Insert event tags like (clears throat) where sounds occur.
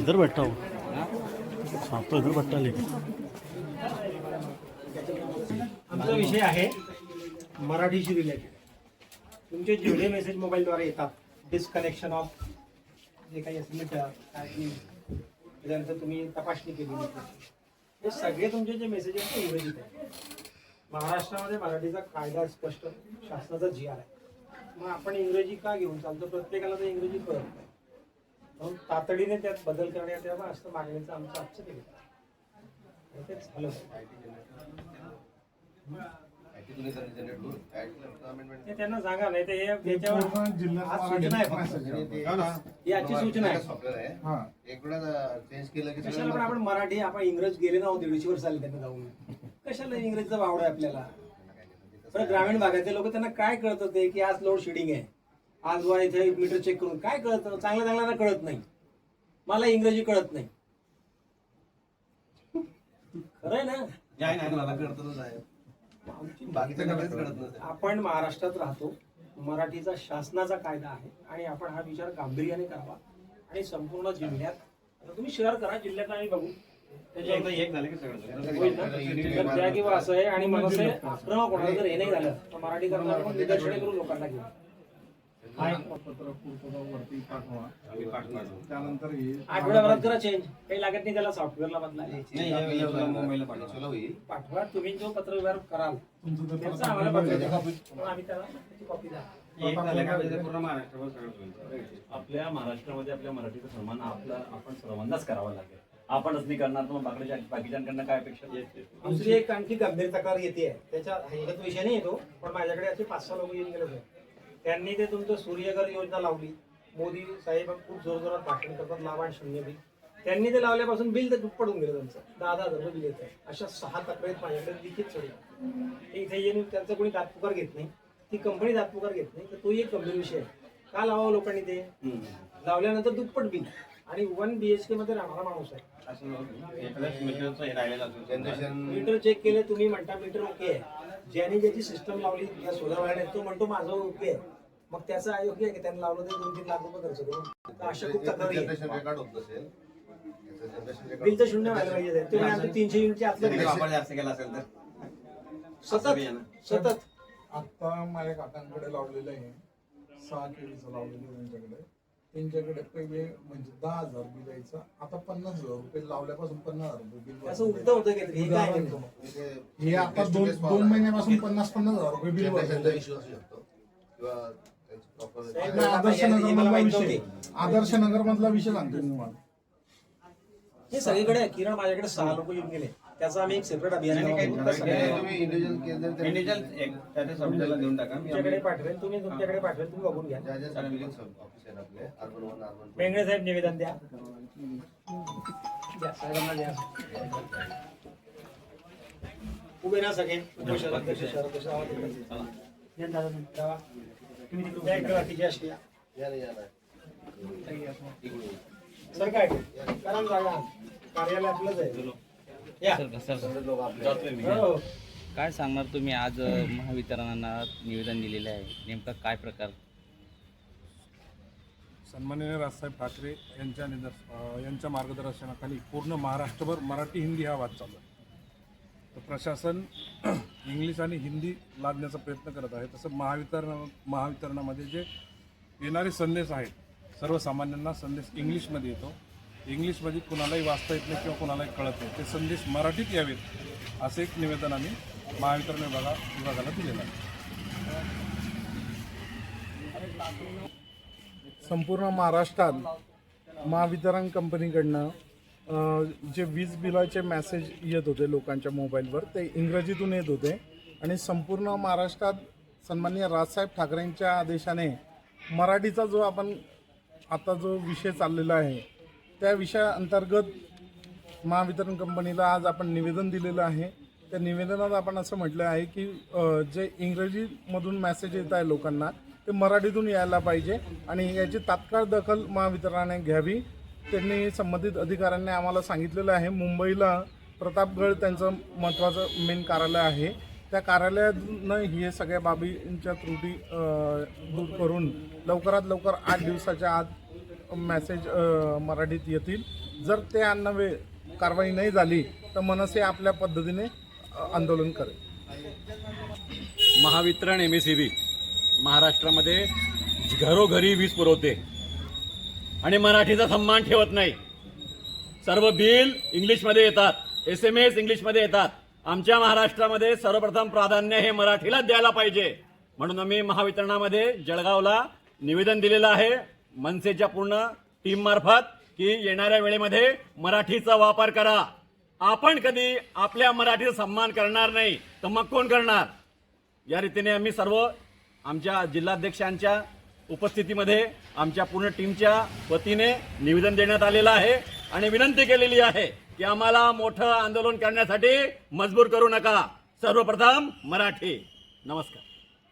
इधर बैठा हूँ। हाँ तो इधर बैठा लेकिन आमचा विषय आहे मराठीशी रिलेटेड तुमचे जेवढे मेसेज मोबाईलद्वारे येतात डिस्कनेक्शन ऑफ जे काही असेल मीटर काय त्याच्यानंतर तुम्ही तपासणी केली हे सगळे तुमचे जे मेसेज आहेत ते इंग्रजीत आहेत. महाराष्ट्रामध्ये मराठीचा कायदा स्पष्ट शासनाचा जी आर आहे. मग आपण इंग्रजी का घेऊन चालतो? प्रत्येकाला तर इंग्रजी कळत नाही. म्हणून तातडीने त्यात बदल करण्यात यावा असं मागणीचं आमचं आजचं ते होतं. ते झालं ते त्यांना सांगा नाही ते हे- याच्यावर आज सूचना आहे फक्त. ही आजची सूचना आहे. एक वेळा चेंज केलं की कशाला पण आपण मराठी आपण इंग्रज गेले ना हो, दीडशे वर्ष झाले त्यांना जाऊन. कशाला इंग्रजीचा वावड आहे आपल्याला? पण ग्रामीण भागातले लोक त्यांना काय कळतं ते की आज लोड शेडिंग आहे? आज वा इथे मीटर चेक करून काय कळतं? चांगल्या चांगल्याला कळत नाही. मला इंग्रजी कळत नाही. खरंय ना? नाही नाही मला कळतच आहे. आपण महाराष्ट्रात राहतो मराठीचा शासनाचा कायदा आहे आणि आपण हा विचार गांभीर्याने करावा आणि संपूर्ण जिल्ह्यात आता तुम्ही शेअर करा जिल्ह्यात आम्ही बघू. त्याच्या किंवा असं आहे आणि मग असं आक्रमक होणार जर हे नाही झालं तर मराठी करणार पण निदर्शने करू लोकांना घेऊन आठवड्याभरात करा चेंज काही लागत नाही त्याला सॉफ्टवेअरला पाठवा. तुम्ही जो पत्र व्यवहार कराल. तुमचं ते त्याचं पत्र आम्हाला पत्र पाठवा. द्या. मग आम्ही त्याला त्याची कॉपी द्या. आपल्या महाराष्ट्रामध्ये आपल्या मराठीचा सन्मान आपला आपण सर्वांनाच करावा लागेल. आपणच नाही करणार तर मग बाकीच्या बाकीच्यांकडनं काय अपेक्षा? दुसरी एक आणखी गंभीर तक्रार येते. त्याच्या ह्याच्यात विषय नाही येतो पण माझ्याकडे असे पाच सहा लोक येऊन गेले होते. त्यांनी ते तुमचं सूर्यघर योजना लावली. मोदी साहेब खूप जोरजोरात भाषण करतात लाभांश शून्य बिल. त्यांनी ते लावल्यापासून बिल तर दुप्पट होऊन गेलं त्यांचं. दहा दहा हजार बिल येत. आहे अशा सहा तक्रारी माझ्याकडे लिखित सगळी ते इथे येऊन त्यांचा कोणी दातपुकार घेत नाही. ती कंपनी दातपुकार घेत नाही. तर तो एक गंभीर विषय आहे. का लावावं लोकांनी ते? लावल्यानंतर दुप्पट बिल. आणि वन बीएचके मध्ये राहणारा माणूस आहे. जनरेशन मीटर चेक केले तुम्ही म्हणता मीटर ओके आहे. ज्याने ज्याची सिस्टम लावली या सोलर तो म्हणतो माझं ओके आहे. मग त्याचं अयोग्य आहे की त्यांनी लावलं ते दोन तीन लाख रुपये खर्च करून? तर अशा खूप तक्रारी बिल तर शून्य व्हायला पाहिजे. तुम्ही आमचे तीनशे युनिटच्या आतलं जास्त केला असेल तर. सतत सतत. आता माझ्या काकांकडे लावलेलं आहे. सहा केळीचं लावलेलं आहे त्यांच्याकडे त्यांच्याकडे पहिले म्हणजे दहा हजार बिल यायचं आता पन्नास हजार रुपये लावल्यापासून पन्नास हजार रुपये बिल असं उलट होतं की हे काय नेमकं? हे आता दोन दोन महिन्यापासून पन्नास पन्नास हजार रुपये बिल जनरेशनचा भरलेलं इश्यू असू शकतो किंवा त्यांचं proper- साहेब, आहे. आदर्श नगर मधला विषय. आदर्श नगर मधला विषय सांगतो मी तुम्हाला हे सगळीकडे आहे. किरण माझ्याकडे सहा लोक येऊन गेले त्याचा आम्ही एक सेपरेट अभियान देऊन टाका. मी तुमच्याकडे पाठवेल तुम्ही तुमच्याकडे पाठवेल तुम्ही बघून घ्या. वेंगळे साहेब निवेदन द्या. द्या, साहेबांना द्या. उभे ना सगळे. सर काय करा ना जागा. कार्यालय आपलंच आहे काय सांगणार तुम्ही? आज महावितरणांना निवेदन दिलेले आहे. नेमका काय प्रकार? सन्माननीय राजसाहेब ठाकरे यांच्या निदर्श यांच्या मार्गदर्शनाखाली पूर्ण महाराष्ट्रभर मराठी हिंदी हा वाद चालू आहे. तर प्रशासन (clears throat) इंग्लिश आणि हिंदी लादण्याचा प्रयत्न करत आहे. तसं महावितरण महावितरणामध्ये जे येणारे संदेश आहेत सर्वसामान्यांना संदेश इंग्लिशमध्ये येतो. इंग्लिशमध्ये कुणालाही वाचता येत नाही किंवा कुणालाही कळत नाही. ते संदेश मराठीत यावेत असं एक निवेदन आम्ही महावितरण विभागा विभागाला दिलेलं आहे. संपूर्ण महाराष्ट्रात महावितरण कंपनीकडनं जे वीज बिलाचे मॅसेज येत होते लोकांच्या मोबाईलवर ते इंग्रजीतून येत होते. आणि संपूर्ण महाराष्ट्रात सन्माननीय राजसाहेब ठाकरेंच्या आदेशाने मराठीचा जो आपण आता जो विषय चाललेला आहे त्या विषयाअंतर्गत महावितरण कंपनीला आज आपण निवेदन दिलेलं आहे. त्या निवेदनात आपण असं म्हटलं आहे की जे इंग्रजीमधून मॅसेज येत आहे लोकांना ते मराठीतून यायला पाहिजे आणि याची तात्काळ दखल महावितरणाने घ्यावी. त्यांनी संबंधित अधिकाऱ्यांनी आम्हाला सांगितलेलं आहे. मुंबईला प्रतापगड त्यांचं महत्त्वाचं मेन कार्यालय आहे. त्या कार्यालयातून हे सगळ्या बाबींच्या त्रुटी दूर करून लवकरात लवकर आठ दिवसाच्या आत मॅसेज मराठीत येतील. जर ते अन्नवे कारवाई नाही झाली तर मनसे आपल्या पद्धतीने आंदोलन करेल. Mahavitaran M S C B महाराष्ट्रामध्ये घरोघरी वीज पुरवते. आणि मराठीचा सन्मान ठेवत नाही. सर्व बिल इंग्लिशमध्ये येतात एस एम एस इंग्लिशमध्ये येतात. आमच्या महाराष्ट्रामध्ये सर्वप्रथम प्राधान्य हे मराठीला द्यायला पाहिजे. म्हणून आम्ही महावितरणामध्ये जळगावला निवेदन दिलेलं आहे. मनसेच्या पूर्ण टीम मार्फत की येणाऱ्या वेळेमध्ये मराठीचा वापर करा. आपण कधी आपल्या मराठीचा सन्मान करणार नाही तर मग कोण करणार? या रीतीने आम्ही सर्व आमच्या जिल्हाध्यक्षांच्या उपस्थितीमध्ये आमच्या पूर्ण टीमच्या वतीने निवेदन देण्यात आलेलं आहे आणि विनंती केलेली आहे की आम्हाला मोठं आंदोलन करण्यासाठी मजबूर करू नका. सर्वप्रथम मराठी. नमस्कार.